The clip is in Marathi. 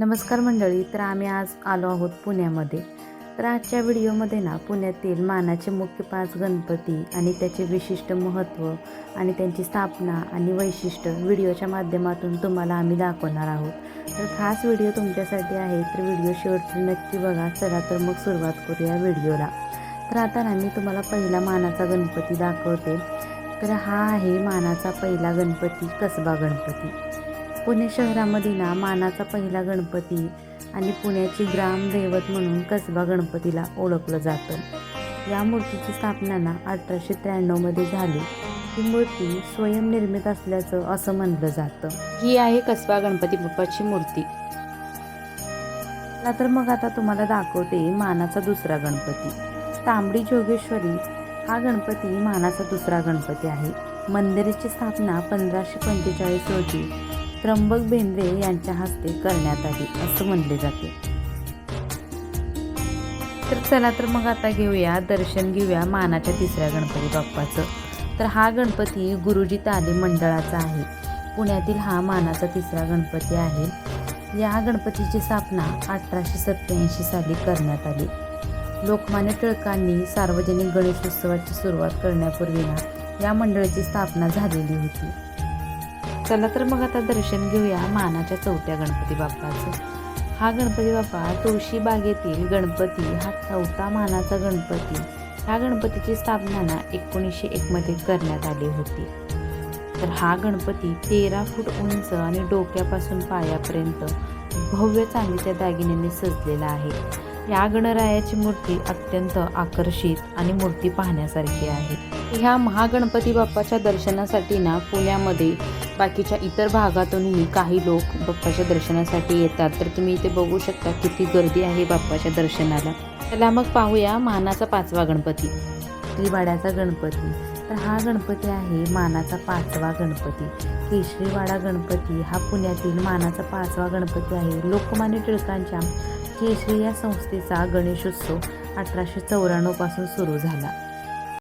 नमस्कार मंडळी तर आम्ही आज आलो आहोत पुण्यामध्ये. तर आजच्या व्हिडिओमध्ये ना पुण्यातील मानाचे मुख्य पाच गणपती आणि त्याचे विशिष्ट महत्त्व आणि त्यांची स्थापना आणि वैशिष्ट्य व्हिडिओच्या माध्यमातून तुम्हाला आम्ही दाखवणार आहोत. तर खास व्हिडिओ तुमच्यासाठी आहे तर व्हिडिओ शेवटपर्यंत नक्की बघा. चला तर मग सुरुवात करूया व्हिडिओला. तर आता ना मी तुम्हाला पहिला मानाचा गणपती दाखवते. तर हा आहे मानाचा पहिला गणपती कसबा गणपती. पुणे शहरामध्ये ना मानाचा पहिला गणपती आणि पुण्याची ग्रामदैवत म्हणून कसबा गणपतीला ओळखलं जातं. या मूर्तीची स्थापना ना अठराशे त्र्याण्णवमध्ये झाली. ही मूर्ती स्वयंनिर्मित असल्याचं असं म्हणलं जातं. ही आहे कसबा गणपती बाप्पाची मूर्ती. तर मग आता तुम्हाला दाखवते मानाचा दुसरा गणपती. तांबडी जोगेश्वरी हा गणपती मानाचा दुसरा गणपती आहे. मंदिराची स्थापना पंधराशे पंचेचाळीस रोजी त्र्यंबक बेंद्रे यांच्या हस्ते करण्यात आली असं म्हणले जाते. तर चला तर मग आता घेऊया दर्शन घेऊया मानाच्या तिसऱ्या गणपती बाप्पाचं. तर हा गणपती गुरुजी तालीम मंडळाचा आहे. पुण्यातील हा मानाचा तिसरा गणपती आहे. या गणपतीची स्थापना अठराशे सत्त्याऐंशी साली करण्यात आली. लोकमान्य टिळकांनी सार्वजनिक गणेशोत्सवाची सुरुवात करण्यापूर्वीला या मंडळाची स्थापना झालेली होती. चला तर मग आता दर्शन घेऊया मानाच्या चौथ्या गणपती बाप्पाचं. हा गणपती बाप्पा तुळशी बागेतील गणपती हा चौथा मानाचा गणपती. ह्या गणपतीची स्थापना ना एकोणीसशे एकमध्ये करण्यात आली होती. तर हा गणपती तेरा फूट उंच आणि डोक्यापासून पायापर्यंत भव्य चांदीच्या दागिन्यांनी सजलेला आहे. या गणरायाची मूर्ती अत्यंत आकर्षित आणि मूर्ती पाहण्यासारखी आहे. ह्या महागणपती बाप्पाच्या दर्शनासाठी ना पुण्यामध्ये बाकीच्या इतर भागातूनही काही लोक बाप्पाच्या दर्शनासाठी येतात. तर तुम्ही इथे बघू शकता किती गर्दी आहे बाप्पाच्या दर्शनाला. चला मग पाहूया मानाचा पाचवा गणपती. त्रिवाड्याचा गणपती. तर हा गणपती आहे मानाचा पाचवा गणपती. केशरीवाडा गणपती हा पुण्यातील मानाचा पाचवा गणपती आहे. लोकमान्य टिळकांच्या केशरी या संस्थेचा गणेशोत्सव अठराशे चौऱ्याण्णवपासून सुरू झाला.